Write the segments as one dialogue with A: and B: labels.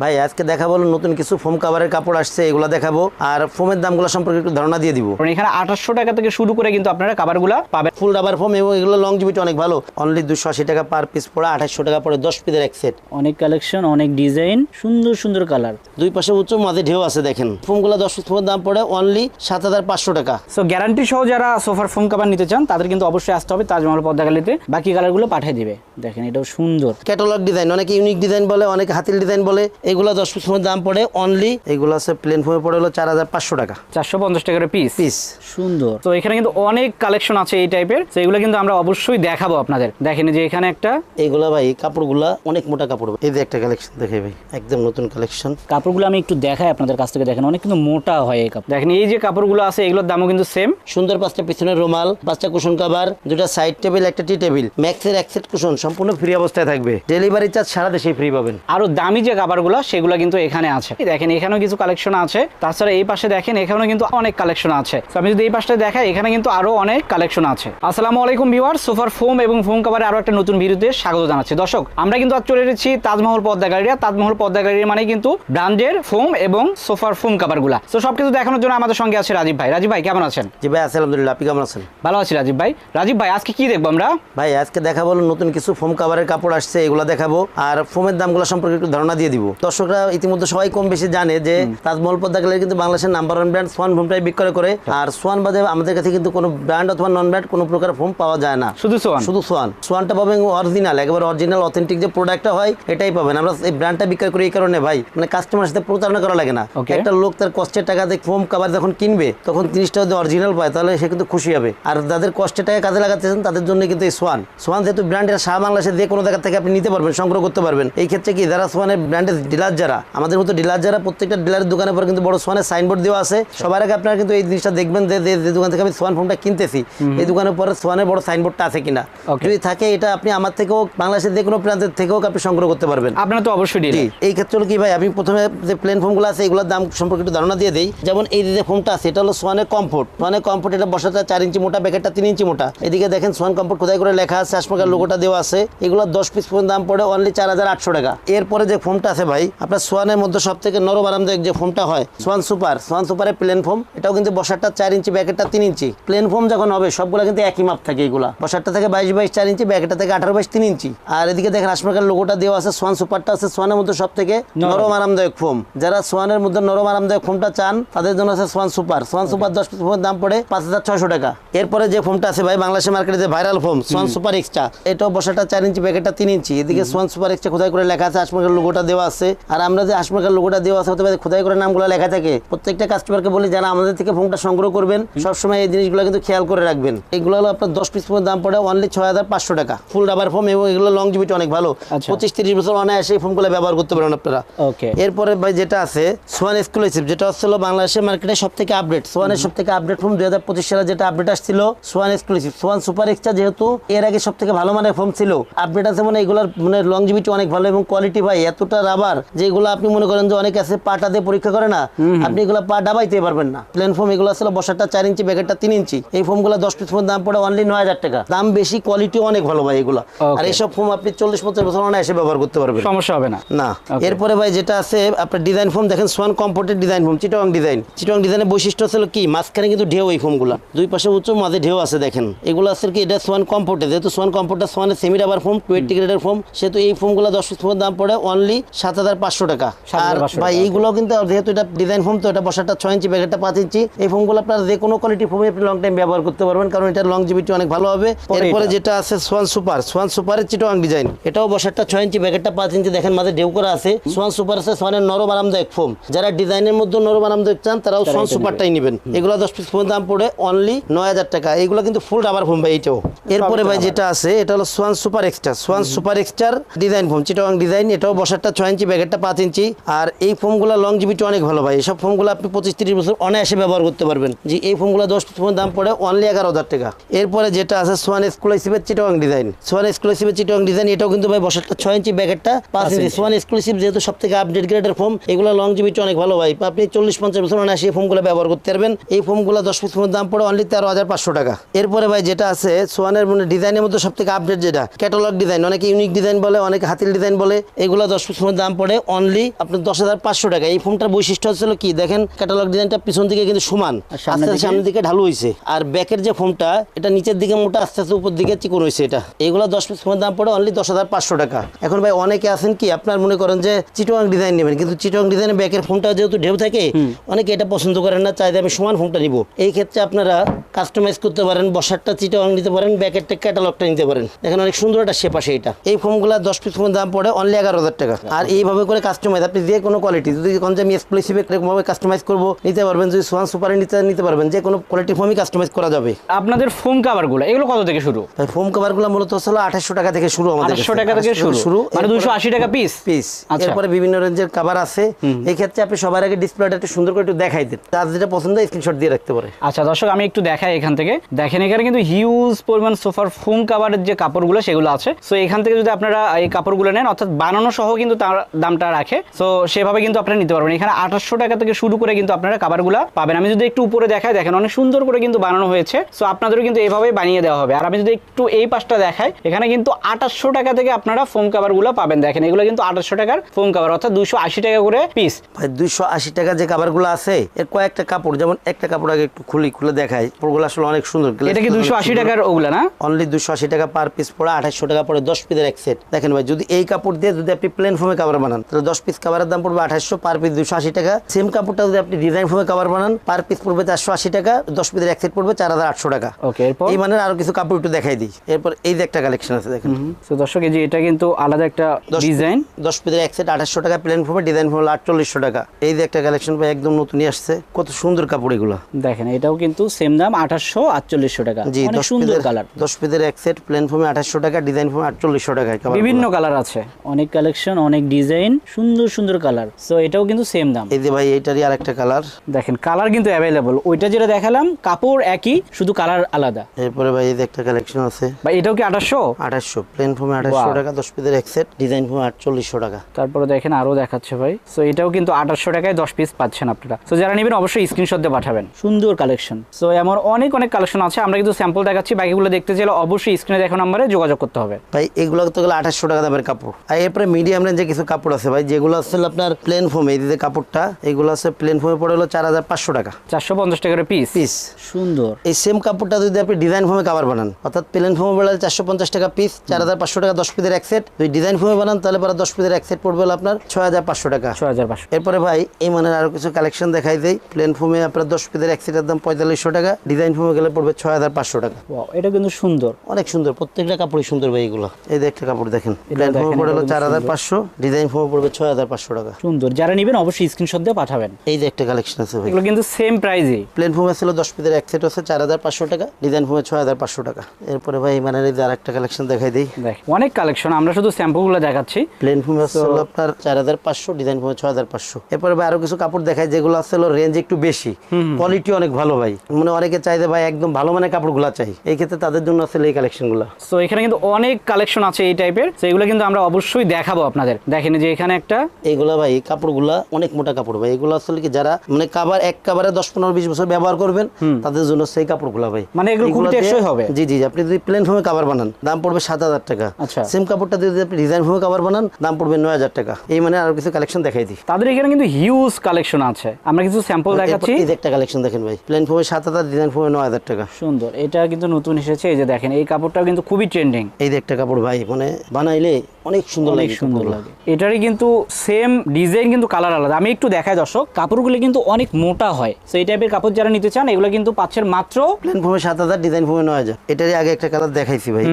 A: ভাই আজকে দেখাবো নতুন কিছু ফোম কাভারের কাপড় আসছে এগুলো দেখাবো। আর ফোমের দামগুলো সম্পর্কে একটু ধারণা দিয়ে দিব।
B: এখানে আঠাশশো টাকা থেকে শুরু করে কিন্তু আপনারা কাবারগুলো পাবেন।
A: ফুল রাবার ফোম এবং এগুলো লং জিবিটি অনেক ভালো। অনলি দুশো আশি টাকা পার পিস পড়ে আঠাশশো টাকা পড়ে দশ পিসের এক সেট
C: অনেক কালেকশন অনেক ডিজাইন সুন্দর সুন্দর কালার
A: দুই পাশে উচ্চ মাঝে ঢেউ আছে দেখেন। ফোমগুলো দশ পিস ফোমের দাম পড়ে অনলি সাত হাজার পাঁচশো টাকা।
B: সো গ্যারান্টি সহ যারা সোফার ফোম কাভার নিতে চান তাদের কিন্তু অবশ্যই আসতে হবে তাজমহল পদ্মা গ্যালারিতে বাকি কালারগুলো পাঠিয়ে দিবে। দেখেন এটাও সুন্দর।
A: ক্যাটালগ ডিজাইন অনেকে ইউনিক ডিজাইন বলে অনেকে হাতিল ডিজাইন বলে। এগুলো দশ পিস দাম পড়ে অনলি এগুলো আছে প্লেন ফোমে পড়ে হলো চার হাজার পাঁচশো টাকা।
B: চারশো পঞ্চাশ টাকার পিস
A: পিস
C: সুন্দর।
B: তো এখানে কিন্তু অনেক কালেকশন আছে এই টাইপের তো এগুলো কিন্তু আমরা অবশ্যই দেখাবো আপনাদের। দেখেন যে এখানে একটা
A: এইগুলা ভাই কাপড়গুলা অনেক মোটা কাপড় এই যে একটা কালেকশন দেখে ভাই একদম নতুন কালেকশন
C: কাপড়গুলো আমি একটু দেখাই আপনাদের কাছ থেকে দেখেন অনেক কিন্তু মোটা হয় এই কাপড়।
B: দেখেন এই যে কাপড়গুলো আছে এগুলোর দামও কিন্তু সেম
A: সুন্দর পাঁচটা পিছনের রুমাল পাঁচটা কুশন কাভার দুটা সাইড টেবিল একটা টি টেবিল ম্যাক্সের এক সেট কুশন সম্পূর্ণ ফ্রি অবস্থায় থাকবে। ডেলিভারি চার্জ সারা দেশে ফ্রি পাবেন।
B: আরও দামি যে কাবারগুলো সেগুলো কিন্তু এখানে আছে। দেখেন এখানেও কিছু কালেকশন আছে। তাছাড়া এই পাশে দেখেন এখানেও কিন্তু অনেক কালেকশন আছে। আমি যদি এই পাশটা দেখাই এখানে কিন্তু আরও অনেক কালেকশন আছে। আসসালামু আলাইকুম ভিউয়ার সোফার ফোম এবং ফোম কাভারে আরও একটা নতুন ভিডিওতে স্বাগত জানাচ্ছি। দর্শক আমরা কিন্তু আজ চলে এসেছি তাজমহল পদ্মা গ্যালারি আর তাজমহল পদ্মা গ্যালারি মানে কিন্তু ব্র্যান্ডের ফোম এবং সোফার ফোম কাভারগুলো তো সবকিছু দেখানোর জন্য আমাদের সঙ্গে আছে রাজীব ভাই। রাজীব ভাই কেমন আছেন?
A: জি ভাই আলহামদুলিল্লাহ আপনি কেমন আছেন?
B: ভালো আছি রাজীব ভাই। রাজীব ভাই আজকে কি দেখব আমরা?
A: ভাই আজকে দেখাবো নতুন কিছু ফোম কাভারের কাপড় আসছে এগুলো দেখাবো। আর ফোমের দামগুলো সম্পর্কে একটু ধারণা দিয়ে দিব। দর্শকরা ইতিমধ্যে সবাই কম বেশি জানে যে তাজমহল পদ্মা গ্যালারি কিন্তু বাংলাদেশের নাম্বার ওয়ান ব্র্যান্ড সোয়ান ফোমটাই বিক্রয় করে আর সোয়ান বাদে আমাদের কাছে কিন্তু কোনো ব্র্যান্ড অথবা নন ব্র্যান্ড কোনো প্রকার ফোম পাওয়া যায় না।
B: শুধু সোয়ান
A: শুধু সোয়ান সোয়ানটা পাবেন অরিজিনাল একেবারে অরিজিনাল অথেন্টিক যে প্রোডাক্টটা হয় এটাই পাবেন। আমরা এই ব্র্যান্ডটা বিক্রয় করি এই কারণে ভাই মানে কাস্টমার সাথে প্রতারণা করা লাগে না. একটা লোক তার কষ্টের টাকা দিয়ে ফোম কাভার যখন কিনবে তখন জিনিসটা যদি অরিজিনাল পায় তাহলে সে কিন্তু খুশি হবে। আর যাদের কষ্টের টাকা কাজে লাগাতেছেন তাদের জন্য কিন্তু এই সোয়ান সোয়ান যেহেতু ব্র্যান্ডের সারা বাংলাদেশে যে কোনো জায়গা থেকে আপনি নিতে পারবেন সংগ্রহ করতে পারবেন। এই ক্ষেত্রে কি যারা সোয়ানের ব্র্যান্ডের ডিলার যারা আমাদের মতো ডিলার যারা প্রত্যেকটা ডিলারের দোকানের পর কিন্তু বড় সোয়ানের সাইনবোর্ড দেওয়া আছে। সবার আগে আপনারা কিন্তু এই জিনিসটা দেখবেন যে দোকান থেকে আমি সোয়ান ফোনটা কিনতেছি এই দোকানের পরে সোয়ানের বড় সাইনবোর্ডটা আছে কিনা. যদি থাকে এটা আপনি আমার থেকেও বাংলাদেশের যে কোনো প্রান্তের থেকেও আপনি সংগ্রহ করতে পারবেন।
B: আপনার তো অবশ্যই
A: জি এই ক্ষেত্রে হলো কি ভাই আমি প্রথমে যে প্লেন ফোমগুলো আছে এগুলোর দাম সম্পর্কে একটু ধারণা দিয়ে দিই। যেমন এই যে ফোমটা আছে এটা হলো সোয়ানের কমফোর্ট সোয়ানের কমফোর্ট এটা বসাতে চার ইঞ্চি মোটা প্যাকেটটা তিন ইঞ্চি মোটা। এদিকে দেখেন সোয়ান কমফোর্ট কোথায় করে লেখা আছে আশমাকার লোগোটা দেওয়া আছে। এগুলো দশ পিস পর্যন্ত দাম পড়ে অনলি চার হাজার আটশো টাকা। এরপরে যে ফোমটা আছে ভাই আপনার সোয়ানের মধ্যে সব থেকে নরম আরামদায়ক যে ফোমটা হয় সোয়ান সুপার। সোয়ান সুপারের প্লেন ফোম এটাও কিন্তু বসারটা চার ইঞ্চি ব্যাকেটটা তিন ইঞ্চি। প্লেন ফোম যখন হবে সবগুলো কিন্তু একই মাপ থাকে এগুলা। বসারটা থেকে বাইশ বাইশ চার ইঞ্চি ব্যাকেটটা থেকে আঠারো বাইশ তিন ইঞ্চি। আর এদিকে দেখেন আশমাকার লোগোটা দেওয়া আছে সোয়ান সুপারটা আছে সোয়ানের মধ্যে সব থেকে নরম আরামদায়ক ফোম। যারা সোয়ানের মধ্যে নরম আরামদায়ক ফোমটা চান তাদের জন্য আছে সোয়ান সুপার। সোয়ান সুপার দশ ফোমের দাম পড়ে পাঁচ হাজার ছয়শো টাকা। এরপরে যে ফোমটা আছে ভাই বাংলাদেশের মার্কেটে যে viral foam Swan super extra এটাও বসাটা চার ইঞ্চি প্যাকেটটা তিন ইঞ্চি। এদিকে সোয়ান সুপার এক্সট্রা কোথায় করে লেখা আছে আশমাকার লোগোটা দেওয়া আছে। আর আমরা যে আশমাকার লোগোটা দেওয়া আছে হতে পারে খোদাই করে নামগুলো লেখা থাকে প্রত্যেকটা কাস্টমারকে বলি যারা আমাদের থেকে ফোনটা সংগ্রহ করবেন সবসময় এই জিনিসগুলো কিন্তু খেয়াল করে রাখবেন। এগুলো হলো আপনার দশ পিস দাম পড়ে অনলি ছয় হাজার পাঁচশো টাকা। ফুল রাবার ফোম এবং এগুলো লং জিবিটি অনেক ভালো।
B: আচ্ছা।
A: পঁচিশ তিরিশ বছর অনায়াসে এই ফোনগুলো ব্যবহার করতে পারেন আপনারা।
C: ওকে।
A: এরপরে ভাই যেটা আছে সোয়ান এক্সক্লুসিভ যেটা হচ্ছিল বাংলাদেশের মার্কেটে সব থেকে আপডেট সোয়ানের সব থেকে আপডেট ফোন দুই হাজার পঁচিশ সালে যেটা আপডেট আসছিল Swan exclusive Swan super extra যেহেতু এর আগে সব থেকে ভালো মানের ফোন ছিল আপডেট আছে মানে এগুলোর মানে লং লংজিভিটি অনেক ভালো এবং কোয়ালিটি ভাই এতটা রাবার যে এগুলো আপনি মনে করেন যে অনেক আছে পাটা দিয়ে পরীক্ষা করে না আপনি এগুলো পা ডাবাইতে পারবেন না। প্লেন ফোম এগুলো আসলে বসাটা চার ইঞ্চি ব্যাকেটটা তিন ইঞ্চি। এই ফোমগুলো দশ পিস দাম পড়ে অনলি নয় হাজার টাকা। দাম বেশি কোয়ালিটি অনেক ভালো ভাই এগুলো। আর এইসব ফোম আপনি চল্লিশ পঞ্চাশ বছর অনায়াসে ব্যবহার করতে পারবেন।
B: সমস্যা হবে না।
A: না। এরপরে ভাই যেটা আছে আপনার ডিজাইন ফোম দেখেন Swan কমফোর্টের design foam seating design seating ডিজাইনের বৈশিষ্ট্য ছিল কি মাঝখানে কিন্তু ঢেউ এই ফোমগুলো দুই পাশে উচ্চ মাঝে ঢেউ আছে দেখেন। এগুলো আছে কি এটা সোয়ান কমফোর্টে যেহেতু সোয়ান কমফোর্টটা সোয়ানের সেমি রাবার ফোম টোয়েন্টি গ্রেডের ফোম সেহেতু এই ফোমগুলো দশ পিস ফোমের দাম পড়ে অনলি সাত হাজার হাজার পাঁচশো টাকা আর ভাই এইগুলো কিন্তু যেহেতু এটা ডিজাইন ফোম তো এটা বসাটা ছয় ইঞ্চি ব্যাগেটটা পাঁচ ইঞ্চি এই ফোমগুলো আপনার যে কোনো কোয়ালিটি ফোমে আপনি লং টাইম ব্যবহার করতে পারবেন কারণ এটার লং জিবিটি অনেক ভালো হবে। এরপরে যেটা আছে সোয়ান সুপার সোয়ান সুপারের চিটং ডিজাইন এটাও বসারটা ছয় ইঞ্চি ব্যাগেটটা পাঁচ ইঞ্চি দেখেন মাঝে ঢেউ করা আছে। সোয়ান সুপার আছে সোয়ানের নরম আরামদায়ক ফোম যারা ডিজাইনের মধ্যে নরম আরামদায়ক চান তারাও সোয়ান সুপারটাই নেবেন। এগুলো দশ পিস ফোন দাম পড়ে অনলি নয় হাজার টাকা। এগুলো কিন্তু ফুল রাবার ফোম ভাই এটাও। এরপরে ভাই যেটা আছে এটা হলো Swan super extra Swan super এক্সট্রার design foam seating design এটাও বসারটা ছয় ইঞ্চি ব্যাগেটটা পাঁচ ইঞ্চি। আর এই ফোমগুলো লং জিবিটি অনেক ভালো ভাই। এইসব ফোমগুলো আপনি পঁচিশ তিরিশ বছর অনায়াসে ব্যবহার করতে পারবেন। যে এই ফোমগুলো দশ ফোন দাম পড়ে অনলি এগারো হাজার টাকা। এরপরে যেটা আছে সোয়ান এক্সক্লুসিভের চিটং ডিজাইন সোয়ান এক্সক্লুসিভের চিটং ডিজাইন এটাও কিন্তু ভাই বসারটা ছয় ইঞ্চি ব্যাগেটটা পাঁচ ইঞ্চি। সোয়ান এক্সক্লুসিভ যেহেতু সব থেকে আপডেট গ্রেডের ফোম এগুলো লং জিবিটি অনেক ভালো ভাই। আপনি চল্লিশ পঞ্চাশ বছর অনায়াসে এই ফোমগুলো ব্যবহার করতে পারবেন। এই ফোমগুলো দশ পিস ফোনের দাম পড়ে অনলি তেরো হাজার পাঁচশো টাকা। এরপরে ভাই যেটা আছে সোয়ানের মানে ডিজাইনের মধ্যে সব থেকে আপডেট যেটা ক্যাটালগ ডিজাইন অনেকে ইউনিক ডিজাইন বলে অনেকে হাতিল ডিজাইন বলে এগুলো দশ পিস ফোনের দাম পড়ে পড়ে অনলি আপনার দশ হাজার পাঁচশো টাকা। এই ফোনটার বৈশিষ্ট্য হচ্ছিল কি? দেখেন ক্যাটালগ ডিজাইনটা পিছন দিকে কিন্তু সমান। আস্তে আস্তে সামনের দিকে ঢালু হয়েছে আর ব্যাকের যে ফোনটা এটা নিচের দিকে মোটা আস্তে আস্তে উপর দিকে চিকন হয়েছে এটা। এইগুলো দশ পিস ফোনের দাম পড়ে অনলি দশ হাজার পাঁচশো টাকা। এখন ভাই অনেকে আছেন কি আপনার মনে করেন যে চিটোয়াং ডিজাইন নেবেন কিন্তু চিটোয়াং ডিজাইনের ব্যাকের ফোনটা যেহেতু ঢেউ থাকে অনেকে এটা পছন্দ করেন না চাইতে আমি সমান ফোনটা নিব। এই ক্ষেত্রে আপনারা কাস্টমাইজ করতে পারেন বসারটা চিটোয়াং নিতে পারেন ব্যাকেরটা ক্যাটালগটা নিতে পারেন। দেখেন অনেক সুন্দর একটা শেপ আসে এটা। এই ফোনগুলো দশ পিস ফোনের দাম পড়ে অনলি এগারো হাজার টাকা। আর এইভাবে করে কাস্টমাইজ আপনি যে কোনো কোয়ালিটি যদি কোন আমি এক্সপ্লেসিভ এরকমভাবে কাস্টমাইজ করব নিতে পারবেন। যদি সোয়ান সুপারে নিতে নিতে পারবেন যে কোনো কোয়ালিটি ফোমই কাস্টমাইজ করা যাবে।
B: আপনাদের ফোম কাভারগুলো এগুলো কত থেকে শুরু?
A: ফোম কভারগুলো মূলত হলো আঠাশশো টাকা থেকে শুরু আমাদের
B: টাকা থেকে শুরু।
A: শুরু
B: মানে দুশো আশি টাকা পিস
A: পিস
B: আচ্ছা।
A: এরপরে বিভিন্ন রেঞ্জের কাভার আছে। এই ক্ষেত্রে আপনি সবার আগে ডিসপ্লেটা একটু সুন্দর করে একটু দেখাই দেন। তার যেটা পছন্দ স্ক্রিনশট দিয়ে রাখতে পারে।
B: আচ্ছা দর্শক আমি একটু দেখাই এখান থেকে। দেখেন, এখানে কিন্তু হিউজ পরিমাণ সোফার ফোম কাভারের যে কাপড়গুলো সেগুলো আছে। সো এখান থেকে যদি আপনারা এই কাপড়গুলো নেন, অর্থাৎ বানানো সহ কিন্তু তার দামটা রাখে। সো সেভাবে কিন্তু আপনারা নিতে পারবেন। এখানে আঠাশশো টাকা থেকে শুরু করে কিন্তু আপনারা কাভারগুলো পাবেন। আমি যদি একটু উপরে দেখাই, দেখেন অনেক সুন্দর করে কিন্তু বানানো হয়েছে। সো আপনাদেরও কিন্তু এইভাবেই বানিয়ে দেওয়া হবে। আর আমি যদি একটু এই পাশটা দেখাই, এখানে কিন্তু আঠাশশো টাকা থেকে আপনারা ফোম কাভারগুলো পাবেন। দেখেন, এগুলো কিন্তু আঠাশশো টাকার ফোম কাভার অর্থাৎ দুশো আশি টাকা করে পিস
A: ভাই, দুইশো আশি টাকা যে কাভারগুলো আছে, এর কয়েকটা কাপড়, যেমন একটা কাপড় আগে একটু খুলি, খুলে দেখাই। কাপড়গুলো আসলে অনেক সুন্দর।
B: এটা কি দুশো আশি টাকার ওগুলো না?
A: অনলি দুশো আশি টাকা পার পিস পড়ে আঠাশশো টাকা পড়ে দশ পিসের এক সেট দেখেন ভাই যদি এই কাপড় দিয়ে যদি আপনি প্লেন ফোমে কাভার বানান তাহলে দশ পিস কাভারের দাম পড়বে আঠাশশো পার পিস দুশো আশি টাকা। সেম কাপড়টা যদি আপনি ডিজাইন ফোমে কাভার বানান পার পিস পড়বে চারশো আশি টাকা দশ পিসের এক সেট পড়বে চার হাজার আটশো টাকা।
B: ওকে এরপর?
A: এই মানের আরও কিছু কাপড় একটু দেখাই দিই। এরপর এই যে একটা কালেকশন আছে দেখেন।
B: তো দর্শক এই যে এটা কিন্তু আলাদা একটা ডিজাইন
A: দশ পিসের এক সেট আঠাশশো টাকা প্লেন ফোমে ডিজাইন ফোমে আটচল্লিশশো টাকা। এই যে একটা কালেকশন ভাই একদম নতুনই আসছে। কত সুন্দর কাপড় এগুলো।
C: দেখেন এটাও কিন্তু সেম দাম। আঠাশশো আটচল্লিশশো টাকা।
A: জি
C: অনেক
A: দশ
C: সুন্দর কালার
A: দশ এক সেট প্লেন আঠাশশো টাকা ডিজাইন ফোমে আটচল্লিশশো টাকা
B: বিভিন্ন কালার আছে।
C: অনেক কালেকশন অনেক ডিজাইন সুন্দর সুন্দর কালার সো এটাও কিন্তু সেম দাম।
A: এই যে ভাই এইটারই আর একটা কালার
B: দেখেন কালার কিন্তু অ্যাভেলেবল ওইটা যেটা দেখালাম কাপড় একই
C: শুধু কালার আলাদা।
A: এরপরে ভাই এই যে একটা কালেকশন আছে।
B: বা এটাও কি আঠাশশো
A: আঠাশশো প্লেন ফোমে আঠাশশো টাকা দশ পিসের এক সেট ডিজাইন ফোমে আটচল্লিশশো টাকা।
B: তারপরে দেখেন আরও দেখাচ্ছে ভাই। সো এটাও কিন্তু আঠাশশো টাকায় দশ পিস পাচ্ছেন আপনারা। তো যারা নেবেন অবশ্যই স্ক্রিনশট দিয়ে পাঠাবেন।
C: সুন্দর কালেকশন
B: সো এমন অনেক অনেক কালেকশন আছে। আমরা কিন্তু স্যাম্পল দেখাচ্ছি বাকিগুলো দেখতে চাইলে অবশ্যই স্ক্রিনে দেখো নাম্বারে যোগাযোগ করতে হবে।
A: ভাই এগুলো তো গেলে আঠাশশো টাকা দামের কাপড়। আর এরপরে মিডিয়াম রেঞ্জে কিছু কাপড় আছে ভাই যেগুলো আসলে আপনার প্লেন ফোমে এই যে কাপড়টা এগুলো আছে প্লেন ফোমে পড়ে হলো চার হাজার পাঁচশো টাকা।
B: চারশো পঞ্চাশ টাকা করে পিস
A: পিস
C: সুন্দর।
A: এই সেম কাপড়টা যদি আপনি ডিজাইন ফোমে কাভার বানান অর্থাৎ প্লেন ফোমে বেড়ালে চারশো পঞ্চাশ টাকা পিস চার হাজার পাঁচশো টাকা দশ পিসের এক সেট যদি ডিজাইন ফোমে বানান তাহলে পরে দশ পিসের এক সেট পড়বে হলো আপনার ছয় হাজার পাঁচশো টাকা।
B: ছয় হাজার পাঁচশো।
A: এরপরে ভাই এই মানের আরও কিছু কালেকশন দেখাই দেই। প্লেন ফোমে আপনার দশ পিসের এক সেটের দাম পঁয়তাল্লিশশো টাকা ডিজাইন ফোমে গেলে পড়বে ছয় হাজার পাঁচশো টাকা।
C: এটা কিন্তু সুন্দর।
A: অনেক সুন্দর প্রত্যেকটা কাপড়ই সুন্দর ভাই এগুলো। এই একটা কাপড় দেখেন প্লেন
C: দেখেন,
A: ফোমে পড়ে হলো চার হাজার পাঁচশো ডিজাইন ফোমে পড়বে ছয় হাজার পাঁচশো টাকা।
C: সুন্দর যারা নেবেন অবশ্যই স্ক্রিনশট দিয়ে পাঠাবেন।
A: এই যে একটা কালেকশন আছে ভাই।
B: এগুলো কিন্তু সেম প্রাইজই
A: প্লেন ফোমে ছিল দশ পিসের এক সেট হচ্ছে চার হাজার পাঁচশো টাকা ডিজাইন ফোমে ছয় হাজার পাঁচশো টাকা। এরপরে ভাই মানের এই যে আরেকটা কালেকশন দেখাই দিই।
B: দেখ অনেক কালেকশন আমরা শুধু স্যাম্পলগুলো দেখাচ্ছি।
A: প্লেন ফোমে হচ্ছে হলো আপনার চার হাজার পাঁচশো ডিজাইন ফোমে ছয় হাজার পাঁচশো। এরপরে ভাই আরও কিছু কাপড় দেখায় যেগুলো আছে রেঞ্জ একটু বেশি। কোয়ালিটি অনেক ভালো ভাই। মানে অনেকে চাইতে ভাই একদম ভালো মানের কাপড়গুলো চাই। এই ক্ষেত্রে তাদের জন্য আসলে এই কালেকশনগুলো
B: সো এখানে কিন্তু অনেক কালেকশন আছে এই টাইপের তো এগুলো কিন্তু আমরা অবশ্যই দেখাবো আপনাদের। দেখেন যে এখানে একটা।
A: এইগুলা ভাই কাপড়গুলা অনেক মোটা কাপড় ভাই। এগুলো আসলে কি যারা মানে কাবার এক কাবারে দশ পনেরো বিশ বছর ব্যবহার করবেন তাদের জন্য সেই কাপড়গুলা ভাই।
B: মানে এগুলো খুব টেকসই হবে।
A: জি জি আপনি যদি প্লেন ফোমে কাবার বানান দাম পড়বে সাত হাজার টাকা।
B: আচ্ছা।
A: সেম কাপড়টা যদি আপনি ডিজাইন ফোমে কাবার বানান দাম পড়বে নয় হাজার টাকা। এই মানে আরও কিছু কালেকশন দেখাই দিই।
B: তাদের এখানে কিন্তু হিউজ কালেকশন আছে। আমরা কিছু স্যাম্পল দেখাচ্ছি।
A: এই যে একটা কালেকশন দেখেন ভাই। প্লেন ফোমে সাত হাজার ডিজাইন ফোমে নয় হাজার টাকা।
C: সুন্দর।
B: এটা কিন্তু নতুন এসেছে এই যে দেখেন এই কাপড়টাও কিন্তু খুবই ট্রেন্ডিং
A: এই যে একটা কাপড় ভাই মানে বানাইলে অনেক সুন্দর লাগে
C: সুন্দর লাগে।
B: এটারই কিন্তু সেম ডিজাইন কিন্তু কালার আলাদা। আমি একটু দেখাই দর্শক
C: কাপড়গুলো কিন্তু অনেক মোটা হয়।
B: তো এই টাইপের কাপড় যারা নিতে চান এগুলো কিন্তু পাচ্ছেন মাত্র
A: প্লেন সাত হাজার ডিজাইন ফোমে নয় হাজার। এটারই আগে একটা কালার দেখাইছি ভাই।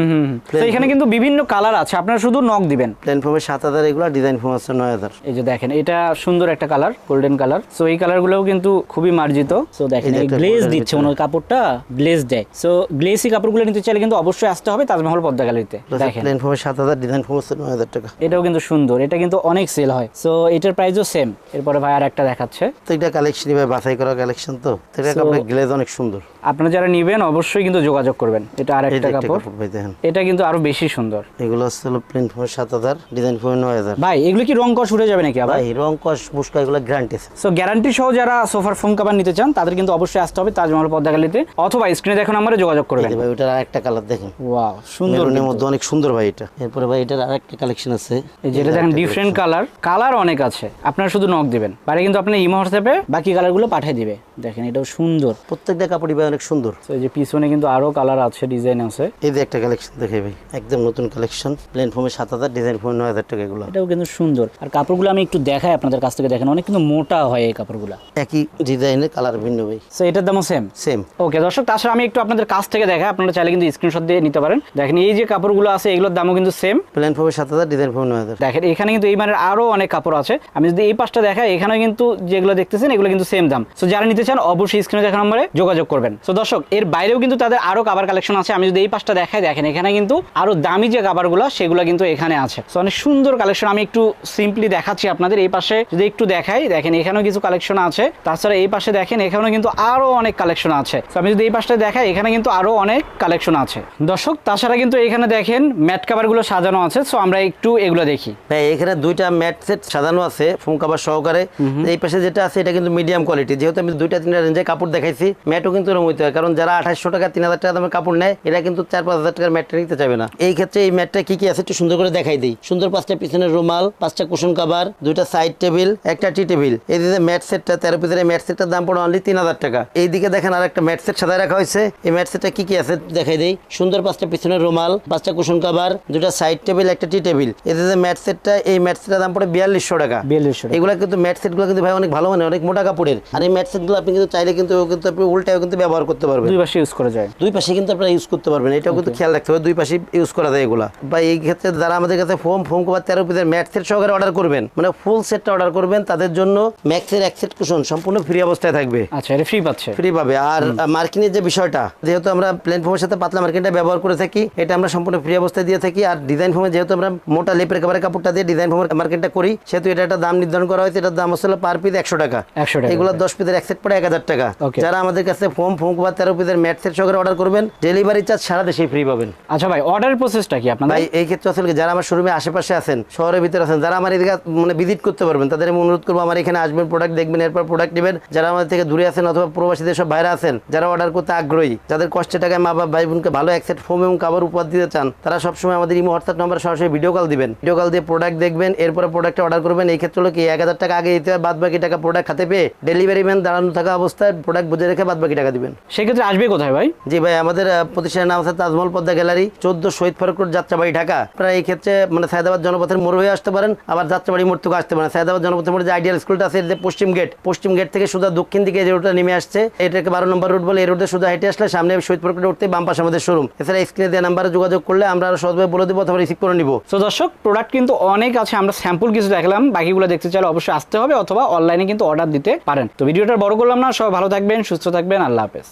B: তো এখানে কিন্তু বিভিন্ন কালার আছে। আপনারা শুধু নক দিবেন।
A: প্লেন ফোমে সাত হাজার এগুলো ডিজাইন ফোম আছে নয় হাজার।
B: এই যে দেখেন এটা সুন্দর একটা কালার গোল্ডেন কালার সো এই কালারগুলোও কিন্তু খুবই মার্জিত।
C: সো দেখেন গ্লেজ দিচ্ছে। ওনার কাপড়টা গ্লেজ দেয়। সো গ্লেসি কাপড়গুলো নিতে চাইলে কিন্তু অবশ্যই আসতে হবে তাজমহল পদ্মা গ্যালারিতে। দেখেন।
A: প্লেন ফোমে সাত হাজার ডিজাইন আছে নয় হাজার টাকা।
C: এটাও কিন্তু সুন্দর। এটা কিন্তু অনেক সেল হয়। সো এটার প্রাইসও সেম
B: এরপরে ভাই আর একটা দেখাচ্ছে।
A: তো এটা কালেকশন ভাই বাছাই করা কালেকশন তো? এটা কাপড়ের গ্লেজ অনেক সুন্দর।
B: আপনারা যারা নিবেন অবশ্যই কিন্তু যোগাযোগ করবেন। এটা আর একটা কাপড়। এটা কিন্তু আরও বেশি সুন্দর।
A: এগুলো হচ্ছে হলো প্লেন ফোমে সাত হাজার ডিজাইন ফোমে নয় হাজার।
B: ভাই এগুলো কি রং কষ উঠে যাবে নাকি
A: ভাই রং কস মুস্কা এগুলো গ্যারান্টি
B: সো গ্যারান্টি সহ যারা সোফার ফোম কাভার নিতে চান তাদের কিন্তু অবশ্যই আসতে হবে তাজমহল পদ্মা গ্যালারিতে অথবা স্ক্রিনে দেখুন আমরা যোগাযোগ করবেন।
A: ভাই ওটার আরেকটা কালার দেখেন।
B: ওয়াও সুন্দর
A: মেরুনের মধ্যে অনেক সুন্দর ভাই এটা। এরপরে ভাই এটার আরেকটা কালেকশন আছে।
B: এই যে এটা দেখেন ডিফারেন্ট কালার কালার অনেক আছে। আপনারা শুধু নক দিবেন। বাইরে কিন্তু আপনি ইমো হোয়াটসঅ্যাপে
C: বাকি কালারগুলো পাঠিয়ে দিবে। দেখেন এটাও সুন্দর।
A: প্রত্যেকটা কাপড়ই ভাই অনেক সুন্দর।
B: এই যে পিছনে কিন্তু আরও কালার আছে ডিজাইন আছে।
A: এই যে একটা কালেকশন দেখে ভাই একদম নতুন কালেকশন প্লেন ফোমে সাত হাজার ডিজাইন ফোমে নয় হাজার টাকা এগুলো।
C: এটাও কিন্তু সুন্দর। আর কাপড়গুলো আমি একটু দেখাই আপনাদের কাছ থেকে। দেখেন অনেক কিন্তু মোটা হয় এই কাপড়গুলো।
A: একই ডিজাইনের কালার ভিন্ন ভাই।
B: তো এটার দামও সেম
A: সেম
B: ওকে দর্শক তাছাড়া আমি একটু আপনাদের কাছ থেকে দেখাই। আপনারা চাইলে কিন্তু স্ক্রিনশট দিয়ে নিতে পারেন। দেখেন এই যে কাপড়গুলো আছে এগুলোর দামও কিন্তু সেম
A: প্লেন ফোমে সাত হাজার ডিজাইন নয় হাজার
B: দেখেন এখানে কিন্তু এই মানের আরও অনেক কাপড় আছে। আমি যদি এই পাশটা দেখাই এখানে কিন্তু যেগুলো দেখতেছেন এগুলো কিন্তু সেম দাম। তো যারা নিতে চান অবশ্যই স্ক্রিনে দেখা নম্বরে যোগাযোগ করবেন। তো দর্শক এর বাইরেও কিন্তু তাদের আরও কাবার কালেকশন আছে। আমি যদি এই পাশটা দেখাই দেখেন এখানে কিন্তু আরও দামি যে কাবারগুলো সেগুলো কিন্তু এখানে আছে। তো অনেক সুন্দর কালেকশন আমি একটু সিম্পলি দেখাচ্ছি আপনাদের। এই পাশে যদি একটু দেখাই দেখেন এখানেও কিছু কালেকশন আছে। তাছাড়া এই পাশে দেখেন এখানেও কিন্তু আরও অনেক কালেকশন আছে। তো আমি যদি এই পাশটা দেখাই এখানে কিন্তু আরও অনেক কালেকশন আছে। দর্শক তাছাড়া কিন্তু এখানে দেখেন ম্যাট কাভারগুলো সাজানো আছে। তো আমরা একটু এগুলো দেখি।
A: ভাই এখানে দুইটা ম্যাট সেট সাজানো আছে ফোম কাভার সহকারে। এই পাশে যেটা আছে এটা কিন্তু মিডিয়াম কোয়ালিটি যেহেতু আমি দুইটা তিনটা রেঞ্জে কাপড় দেখাইছি ম্যাটও কিন্তু এরকম হইতে হয়। কারণ যারা আঠাশশো টাকা তিন হাজার টাকা দামের কাপড় নেয় এরা কিন্তু চার পাঁচ হাজার টাকার ম্যাটটা নিতে চাবে না। এই ক্ষেত্রে এই ম্যাটটা কি কি আছে একটু সুন্দর করে দেখাই দিই। সুন্দর পাঁচটা পিছনের রুমাল পাঁচটা কুশন কাভার দুইটা সাইড টেবিল একটা টি টেবিল এই যে ম্যাট সেটটা তেরো পিসের ম্যাট সেটটার দাম পড়ে অনলি তিন হাজার টাকা। এইদিকে দেখেন আর একটা ম্যাট সেট সাজায় রাখা হয়েছে। এই ম্যাট সেটটা কি কি আছে দেখাই দিই। সুন্দর পাঁচটা পিছনের রুমাল পাঁচটা কুশন কাভার দুটা সাইড টেবিল একটা টি টেবিল এই যে ম্যাট সেটটা এই ম্যাট সেটের দাম পড়ে বিয়াল্লিশশো টাকা।
C: বিয়াল্লিশশো।
A: এগুলো কিন্তু ম্যাট সেটগুলো কিন্তু ভাই অনেক ভালো মানে অনেক মোটা কাপড়ের। আর এই ম্যাট সেটগুলো আপনি কিন্তু চাইলে কিন্তু কিন্তু আপনি উল্টাও কিন্তু ব্যবহার করতে পারবেন।
B: দুই পাশে ইউজ করা যায়।
A: দুই পাশে কিন্তু আপনারা ইউজ করতে পারবেন। এটাও কিন্তু খেয়াল রাখতে হবে দুই পাশে ইউজ করা যায় এগুলা। বা এই ক্ষেত্রে যারা আমাদের কাছে ফোম ফোম কভার তেরো পিসের ম্যাট সেট সহকারে অর্ডার করবেন মানে ফুল সেটটা অর্ডার করবেন তাদের জন্য ম্যাক্সের এক সেট কুশন সম্পূর্ণ ফ্রি অবস্থায় থাকবে।
B: আচ্ছা এটা ফ্রি পাচ্ছে।
A: ফ্রি পাবে। আর মার্কিনের যে বিষয়টা যেহেতু আমরা প্লেন ফোমের সাথে পাতলা মার্কিনটা ব্যবহার করে থাকি এটা আমরা সম্পূর্ণ ফ্রি অবস্থায় দিয়ে থাকি। আর ডিজাইন ফোমে যেহেতু আমরা মোটা লেপের কাপড়ের কাপড়টা দিয়ে ডিজাইন ফোমের মার্কেটটা করি সেহেতু এটা একটা দাম নির্ধারণ করা হয়েছে। এটার দাম হচ্ছে পার পিস একশো টাকা।
B: 100 টাকা।
A: এগুলো দশ পিসের এক সেট পড়ে এক হাজার টাকা. যারা আমাদের কাছে ফোম ফোম বা তেরো পিসের ম্যাট সেট সহকারে অর্ডার করবেন ডেলিভারি চার্জ সারা দেশে ফ্রি পাবেন।
B: আচ্ছা ভাই অর্ডার প্রসেসটা কি আপনার
A: ভাই এই ক্ষেত্রে আসলে যারা আমার শোরুমে আশেপাশে আছেন শহরের ভিতরে আছেন যারা আমার এদিকে মানে ভিজিট করতে পারবেন তাদের আমি অনুরোধ করব আমার এখানে আসবেন প্রোডাক্ট দেখবেন এরপর প্রোডাক্ট নেবেন। যারা আমাদের থেকে দূরে আছেন অথবা প্রবাসীদের সব বাইরে আছেন যারা অর্ডার করতে আগ্রহী যাদের কষ্টের টাকায় মা বাবা ভাই বোনকে ভালো একসেট ফোম এবং কাবার উপহার দিতে চান তারা সবসময় আমাদের ইমো হোয়াটসঅ্যাপ নাম্বার সরাসরি ভিডিও কল দিবেন। ভিডিও কল দিয়ে প্রোডাক্ট দেখবেন এরপরে প্রোডাক্টে অর্ডার করবেন। এই ক্ষেত্রে হলো কি এক হাজার টাকা আগে দিতে হয় বাদ বাকি টাকা প্রোডাক্ট খাতে পেয়ে ডেলিভারি ম্যান দাঁড়ানো থাকা অবস্থায় প্রোডাক্ট বুঝে রেখে বাদ বাকি টাকা দিবেন।
B: সেক্ষেত্রে আসবে কোথায় ভাই?
A: জি ভাই আমাদের প্রতিষ্ঠানের নাম আছে তাজমহল পদ্মা গ্যালারি চোদ্দ শহীদ ফারুক রোড যাত্রাবাড়ি ঢাকা। আপনারা এই ক্ষেত্রে মানে সায়দাবাদ জনপথের মোড় হয়ে আসতে পারেন আবার যাত্রাবাড়ি মোড় থেকে আসতে পারেন। সায়দাবাদ জনপথের মোড়ে যে আইডিয়াল স্কুলটা আছে যে পশ্চিম গেট পশ্চিম গেট থেকে সোজা দক্ষিণ দিকে যে রুটটা নেমে আসছে এটাকে বারো নম্বর রুট বলে এই রুটে সোজা হেঁটে আসলে সামনে শহীদ প্রকৃতি রোড উঠতে বাম পাশে আমাদের শোরুম এছাড়া স্ক্রিনে দেওয়া নাম্বারে যোগাযোগ করলে আমরা আরও সহজভাবে বলে দেবো অথবা রিসিভ করে নিব।
B: তো দর্শক প্রোডাক্ট কিন্তু অনেক আছে, আমরা স্যাম্পল কিছু দেখলাম, বাকিগুলো দেখতে চাইলে অবশ্যই আসতে হবে অথবা অনলাইনে কিন্তু অর্ডার দিতে পারেন। তো, ভিডিওটা বড় করলাম না, সবাই ভালো থাকবেন, সুস্থ থাকবেন, আল্লাহ হাফেজ।